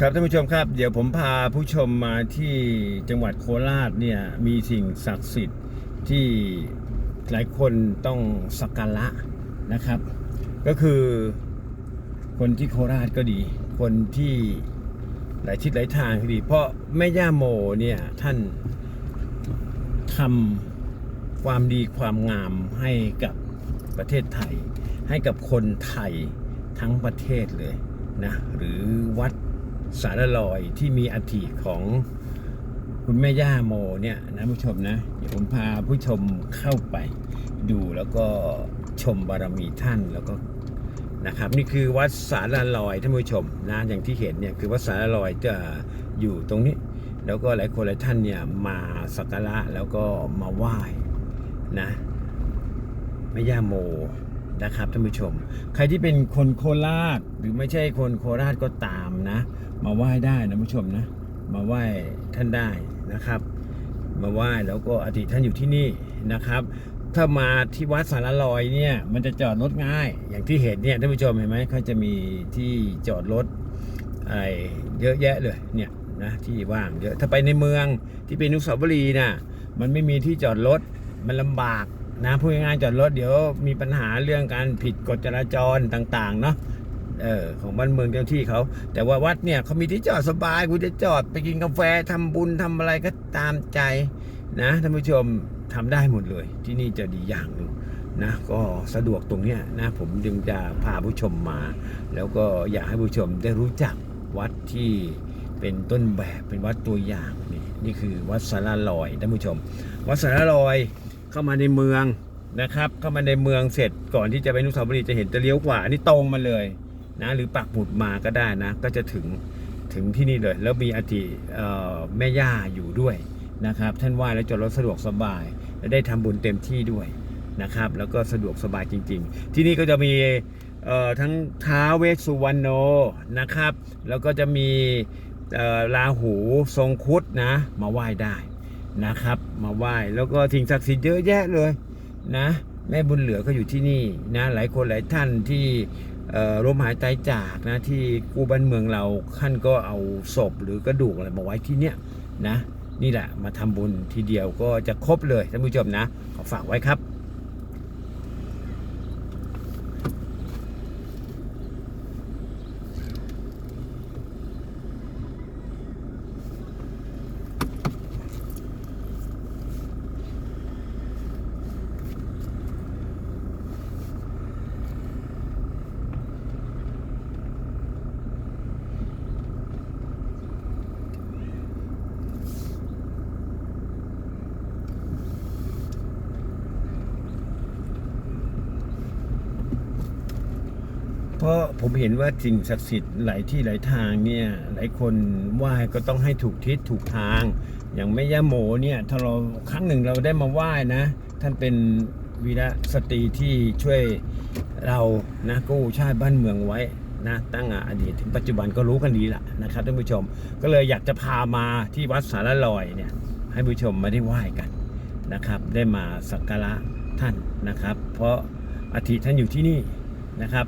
ครับท่านผู้ชมครับ เดี๋ยวผมพาผู้ชมมาที่จังหวัดโคราชเนี่ยมีสิ่งศักดิ์สิทธิ์ที่หลายคนต้องสักการะนะครับ ก็คือคนที่โคราชก็ดี คนที่หลายทิศหลายทางก็ดี เพราะแม่ย่าโมเนี่ยท่านทำความดีความงามให้กับประเทศไทย ให้กับคนไทยทั้งประเทศเลยนะหรือวัด สารลอยที่มีอัฐิของคุณแม่ย่าโมเนี่ยนะผู้ชมนะเดี๋ยวผมพาผู้ชมเข้าไปดูแล้วก็ชมบารมีท่านแล้วก็นะครับ นี่คือวัดสารลอยท่านผู้ชมนะอย่างที่เห็นเนี่ยคือวัดสารลอยจะอยู่ตรงนี้ แล้วก็หลายคนหลายท่านเนี่ยมาสักการะแล้วก็มาไหว้นะแม่ย่าโม นะครับท่านผู้ชม ใครที่เป็นคนโคราชหรือไม่ใช่คนโคราชก็ตามนะ มาไหว้ได้นะผู้ชมนะ มาไหว้ท่านได้นะครับ มาไหว้แล้วก็อธิท่านอยู่ที่นี่นะครับ ถ้ามาที่วัดสารลอยเนี่ยมันจะจอดรถง่าย อย่างที่เห็นเนี่ยท่านผู้ชมเห็นไหมเขาจะมีที่จอดรถไอ้เยอะแยะเลยเนี่ยนะที่ว่างเยอะถ้าไปในเมืองที่เป็นนุสาวรีย์น่ะมันไม่มีที่จอดรถมันลำบาก นะพูดง่ายๆจอดรถเดี๋ยวมีปัญหาเรื่องการผิดกฎจราจรต่างๆ เนาะเออของบ้านเมืองเจ้าที่เขา แต่ว่าวัดเนี่ยเขามีที่จอดสบายคุณจะจอดไปกินกาแฟทำบุญทำอะไรก็ตามใจนะท่านผู้ชมทำได้หมดเลย ที่นี่จะดีอย่างหนึ่งนะก็สะดวกตรงเนี้ยนะผมจึงจะพาผู้ชมมา แล้วก็อยากให้ผู้ชมได้รู้จักวัดที่เป็นต้นแบบเป็นวัดตัวอย่างนี่นี่คือวัดสารลอยท่านผู้ชม วัดสารลอย เข้ามาในเมืองนะครับ เข้ามาในเมืองเสร็จก่อนที่จะไปนุสาวรีย์จะเห็นจะเลี้ยวขวาอันนี้ตรงมาเลยนะหรือปักหมุดมาก็ได้นะ ก็จะถึงถึงที่นี่เลย แล้วมีอธิเอ่อแม่ย่าอยู่ด้วยนะครับ ท่านไหว้แล้วจอดรถสะดวกสบาย และได้ทำบุญเต็มที่ด้วยนะครับ แล้วก็สะดวกสบายจริง ๆ ที่นี่ก็จะมีทั้งท้าเวสสุวรรณโนนะครับ แล้วก็จะมีเอ่อราหูทรงคุดนะมาไหว้ได้ นะครับ มาไหว้แล้วก็สิ่งศักดิ์สิทธิ์เยอะแยะเลยนะแม่บุญเหลือก็อยู่ที่นี่นะหลายคนหลายท่านที่เอ่อร่มหายใจจากนะที่กู้บ้านเมืองเราท่านก็เอาศพหรือกระดูกอะไรมาไว้ที่เนี้ยนะนี่แหละมาทำบุญทีเดียวก็จะครบเลยท่านผู้ชมนะขอฝากไว้ครับ ราะผมเห็นว่าสิ่งศักดิ์สิทธิ์หลายที่หลายทางเนี่ยหลายคนไหว้ก็ต้องให้ถูกทิศถูกทาง อย่างแม่ย่าโมเนี่ยถ้าเราครั้งหนึ่งเราได้มาไหว้นะ ท่านเป็นวีรสตรีที่ช่วยเรานะกู้ชาติบ้านเมืองไว้นะตั้งอดีตถึงปัจจุบันก็รู้กันดีละนะครับท่านผู้ชม ก็เลยอยากจะพามาที่วัดสารลอยเนี่ยให้ผู้ชมมาได้ไหว้กันนะครับ ได้มาสักการะท่านนะครับ เพราะอาทิท่านอยู่ที่นี่นะครับ